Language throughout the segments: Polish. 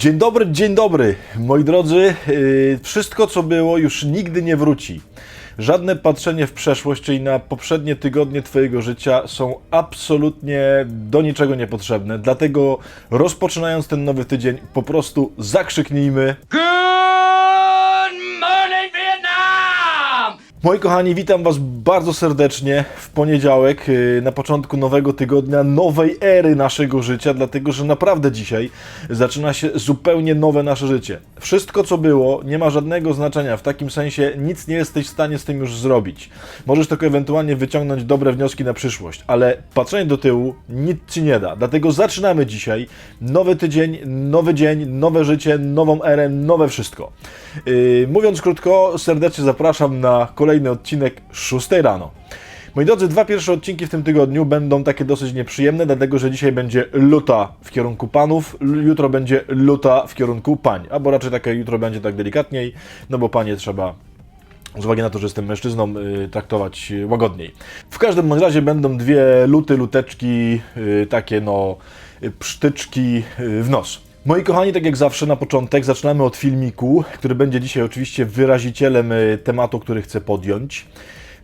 Dzień dobry, dzień dobry, moi drodzy. Yy, Wszystko, co było, już nigdy nie wróci. Żadne patrzenie w przeszłość, czyli na poprzednie tygodnie Twojego życia są absolutnie do niczego niepotrzebne. Dlatego rozpoczynając ten nowy tydzień, po prostu zakrzyknijmy. Good Moi kochani, witam Was bardzo serdecznie w poniedziałek, yy, na początku nowego tygodnia, nowej ery naszego życia, dlatego że naprawdę dzisiaj zaczyna się zupełnie nowe nasze życie. Wszystko, co było, nie ma żadnego znaczenia, w takim sensie nic nie jesteś w stanie z tym już zrobić. Możesz tylko ewentualnie wyciągnąć dobre wnioski na przyszłość, ale patrzenie do tyłu nic Ci nie da. Dlatego zaczynamy dzisiaj nowy tydzień, nowy dzień, nowe życie, nową erę, nowe wszystko. Yy, mówiąc krótko, serdecznie zapraszam na kolejny odcinek 6 rano. Moi drodzy, dwa pierwsze odcinki w tym tygodniu będą takie dosyć nieprzyjemne, dlatego że dzisiaj będzie luta w kierunku panów, jutro będzie luta w kierunku pań, albo raczej takie jutro będzie tak delikatniej, no bo panie trzeba z uwagi na to, że jestem mężczyzną, y, traktować y, łagodniej. W każdym razie będą dwie luty, luteczki, y, takie no psztyczki w nos. Moi kochani, tak jak zawsze na początek zaczynamy od filmiku, który będzie dzisiaj oczywiście wyrazicielem y, tematu, który chcę podjąć.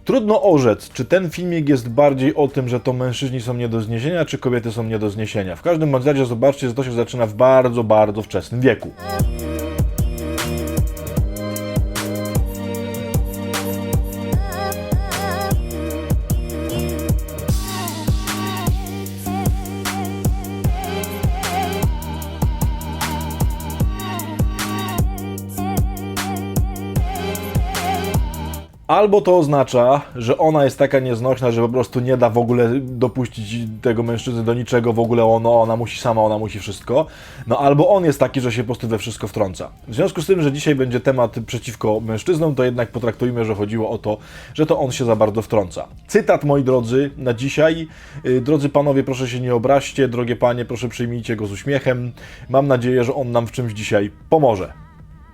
Trudno orzec, czy ten filmik jest bardziej o tym, że to mężczyźni są nie do zniesienia, czy kobiety są nie do zniesienia. W każdym razie zobaczcie, że to się zaczyna w bardzo, bardzo wczesnym wieku. Albo to oznacza, że ona jest taka nieznośna, że po prostu nie da w ogóle dopuścić tego mężczyzny do niczego, w ogóle ono, ona musi sama, ona musi wszystko. No albo on jest taki, że się po prostu we wszystko wtrąca. W związku z tym, że dzisiaj będzie temat przeciwko mężczyznom, to jednak potraktujmy, że chodziło o to, że to on się za bardzo wtrąca. Cytat, moi drodzy, na dzisiaj. Yy, Drodzy panowie, proszę się nie obraźcie, drogie panie, proszę przyjmijcie go z uśmiechem. Mam nadzieję, że on nam w czymś dzisiaj pomoże.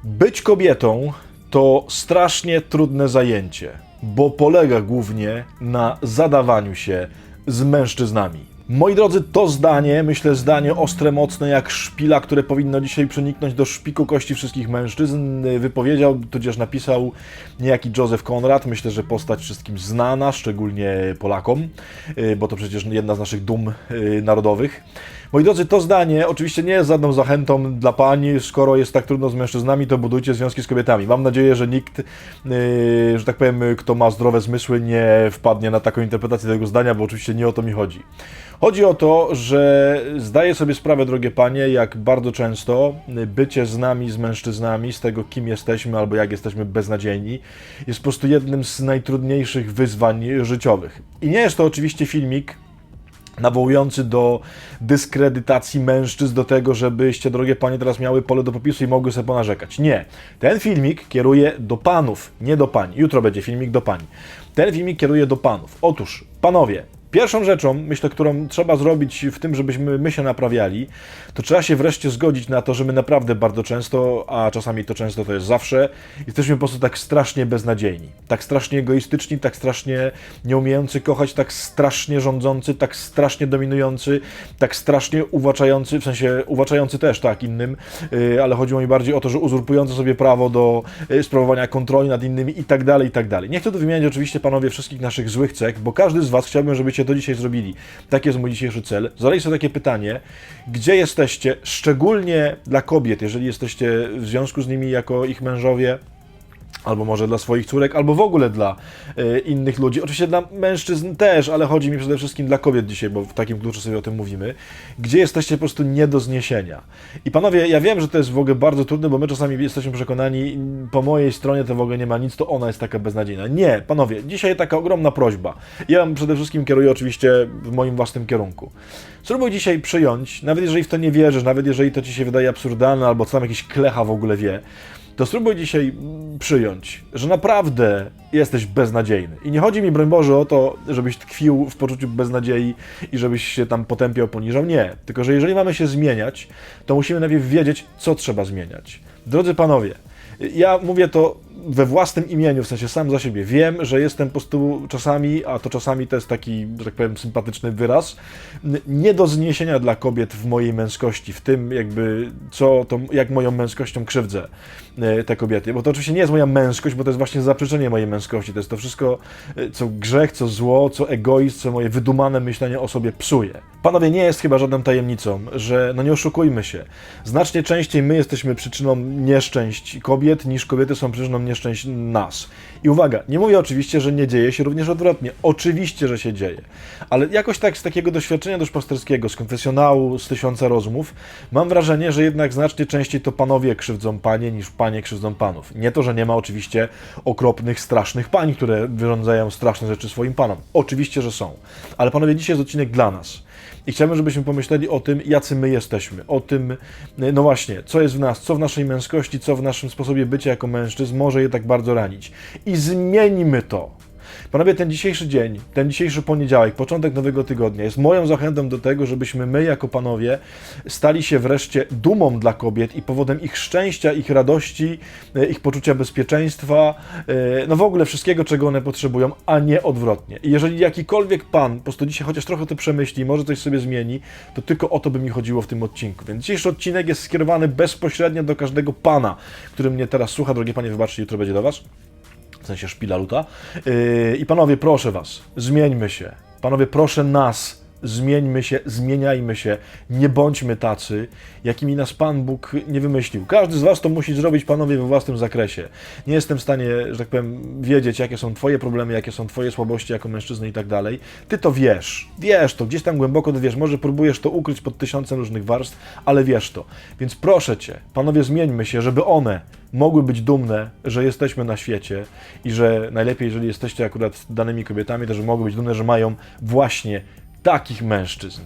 Być kobietą to strasznie trudne zajęcie, bo polega głównie na zadawaniu się z mężczyznami. Moi drodzy, to zdanie, myślę, zdanie ostre, mocne jak szpila, które powinno dzisiaj przeniknąć do szpiku kości wszystkich mężczyzn, y, wypowiedział, tudzież napisał niejaki Joseph Conrad. Myślę, że postać wszystkim znana, szczególnie Polakom, y, bo to przecież jedna z naszych dum y, narodowych. Moi drodzy, to zdanie oczywiście nie jest żadną zachętą dla pań. Skoro jest tak trudno z mężczyznami, to budujcie związki z kobietami. Mam nadzieję, że nikt, yy, że tak powiem, kto ma zdrowe zmysły, nie wpadnie na taką interpretację tego zdania, bo oczywiście nie o to mi chodzi. Chodzi o to, że zdaję sobie sprawę, drogie panie, jak bardzo często bycie z nami, z mężczyznami, z tego, kim jesteśmy albo jak jesteśmy beznadziejni, jest po prostu jednym z najtrudniejszych wyzwań życiowych. I nie jest to oczywiście filmik, nawołujący do dyskredytacji mężczyzn, do tego, żebyście, drogie panie, teraz miały pole do popisu i mogły sobie ponarzekać. Nie. Ten filmik kieruje do panów, nie do pań. Jutro będzie filmik do pań. Ten filmik kieruje do panów. Otóż, panowie, Pierwszą rzeczą, myślę, którą trzeba zrobić w tym, żebyśmy my się naprawiali, to trzeba się wreszcie zgodzić na to, że my naprawdę bardzo często, a czasami to często to jest zawsze, jesteśmy po prostu tak strasznie beznadziejni, tak strasznie egoistyczni, tak strasznie nieumiejący kochać, tak strasznie rządzący, tak strasznie dominujący, tak strasznie uwaczający, w sensie uwaczający też, tak, innym, yy, ale chodziło mi bardziej o to, że uzurpujący sobie prawo do yy, sprawowania kontroli nad innymi i tak dalej, i tak dalej. Nie chcę tu wymieniać oczywiście, panowie, wszystkich naszych złych cech, bo każdy z was chciałbym, żebyście to dzisiaj zrobili. Taki jest mój dzisiejszy cel. Zadajcie sobie takie pytanie, gdzie jesteście, szczególnie dla kobiet, jeżeli jesteście w związku z nimi jako ich mężowie, albo może dla swoich córek, albo w ogóle dla e, innych ludzi. Oczywiście dla mężczyzn też, ale chodzi mi przede wszystkim dla kobiet dzisiaj, bo w takim kluczu sobie o tym mówimy. Gdzie jesteście po prostu nie do zniesienia. I panowie, ja wiem, że to jest w ogóle bardzo trudne, bo my czasami jesteśmy przekonani, po mojej stronie to w ogóle nie ma nic, to ona jest taka beznadziejna. Nie, panowie, dzisiaj taka ogromna prośba. Ja wam przede wszystkim kieruję oczywiście w moim własnym kierunku. Spróbuj dzisiaj przyjąć, nawet jeżeli w to nie wierzysz, nawet jeżeli to ci się wydaje absurdalne, albo co tam jakiś klecha w ogóle wie, to spróbuj dzisiaj przyjąć, że naprawdę jesteś beznadziejny. I nie chodzi mi, broń Boże, o to, żebyś tkwił w poczuciu beznadziei i żebyś się tam potępiał, poniżał. Nie. Tylko, że jeżeli mamy się zmieniać, to musimy najpierw wiedzieć, co trzeba zmieniać. Drodzy panowie, ja mówię to we własnym imieniu, w sensie sam za siebie wiem, że jestem po prostu czasami, a to czasami to jest taki, że tak powiem, sympatyczny wyraz, nie do zniesienia dla kobiet w mojej męskości, w tym jakby co, to, jak moją męskością krzywdzę e, te kobiety. Bo to oczywiście nie jest moja męskość, bo to jest właśnie zaprzeczenie mojej męskości. To jest to wszystko, e, co grzech, co zło, co egoizm, co moje wydumane myślenie o sobie psuje. Panowie, nie jest chyba żadną tajemnicą, że, no nie oszukujmy się, znacznie częściej my jesteśmy przyczyną nieszczęść kobiet, niż kobiety są przyczyną nieszczęść nas. I uwaga, nie mówię oczywiście, że nie dzieje się również odwrotnie. Oczywiście, że się dzieje. Ale jakoś tak z takiego doświadczenia duszpasterskiego, z konfesjonału, z tysiąca rozmów, mam wrażenie, że jednak znacznie częściej to panowie krzywdzą panie, niż panie krzywdzą panów. Nie to, że nie ma oczywiście okropnych, strasznych pań, które wyrządzają straszne rzeczy swoim panom. Oczywiście, że są. Ale panowie, dzisiaj jest odcinek dla nas. I chciałbym, żebyśmy pomyśleli o tym, jacy my jesteśmy. O tym, no właśnie, co jest w nas, co w naszej męskości, co w naszym sposobie bycia jako mężczyzn może je tak bardzo ranić. I zmieńmy to. Panowie, ten dzisiejszy dzień, ten dzisiejszy poniedziałek, początek nowego tygodnia jest moją zachętą do tego, żebyśmy my jako panowie stali się wreszcie dumą dla kobiet i powodem ich szczęścia, ich radości, e, ich poczucia bezpieczeństwa, e, no w ogóle wszystkiego, czego one potrzebują, a nie odwrotnie. I jeżeli jakikolwiek pan po prostu dzisiaj chociaż trochę to przemyśli, może coś sobie zmieni, to tylko o to by mi chodziło w tym odcinku. Więc dzisiejszy odcinek jest skierowany bezpośrednio do każdego pana, który mnie teraz słucha. Drogie panie, wybaczcie, jutro będzie do was w sensie szpila luta. Yy, I panowie, proszę was, zmieńmy się. Panowie, proszę nas, zmieńmy się, zmieniajmy się. Nie bądźmy tacy, jakimi nas Pan Bóg nie wymyślił. Każdy z was to musi zrobić, panowie, we własnym zakresie. Nie jestem w stanie, że tak powiem, wiedzieć, jakie są twoje problemy, jakie są twoje słabości jako mężczyzny i tak dalej. Ty to wiesz. Wiesz to, gdzieś tam głęboko to wiesz. Może próbujesz to ukryć pod tysiącem różnych warstw, ale wiesz to. Więc proszę cię, panowie, zmieńmy się, żeby one mogły być dumne, że jesteśmy na świecie i że najlepiej, jeżeli jesteście akurat danymi kobietami, to że mogły być dumne, że mają właśnie takich mężczyzn.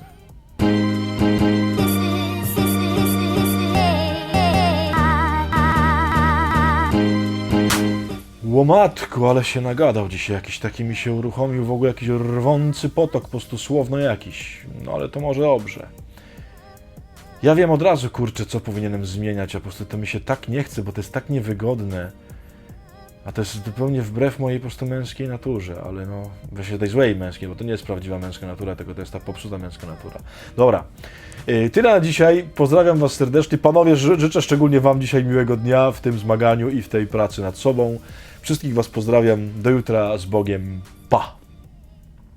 Łomatku, ale się nagadał dzisiaj, jakiś taki mi się uruchomił, w ogóle jakiś rwący potok, po prostu słowno jakiś. No ale to może dobrze. Ja wiem od razu, kurczę, co powinienem zmieniać, a po prostu to mi się tak nie chce, bo to jest tak niewygodne. A to jest zupełnie wbrew mojej po prostu męskiej naturze, ale no, właśnie tej złej męskiej, bo to nie jest prawdziwa męska natura, tylko to jest ta popsuta męska natura. Dobra, yy, tyle na dzisiaj. Pozdrawiam Was serdecznie. Panowie, ży życzę szczególnie Wam dzisiaj miłego dnia w tym zmaganiu i w tej pracy nad sobą. Wszystkich Was pozdrawiam. Do jutra z Bogiem. Pa!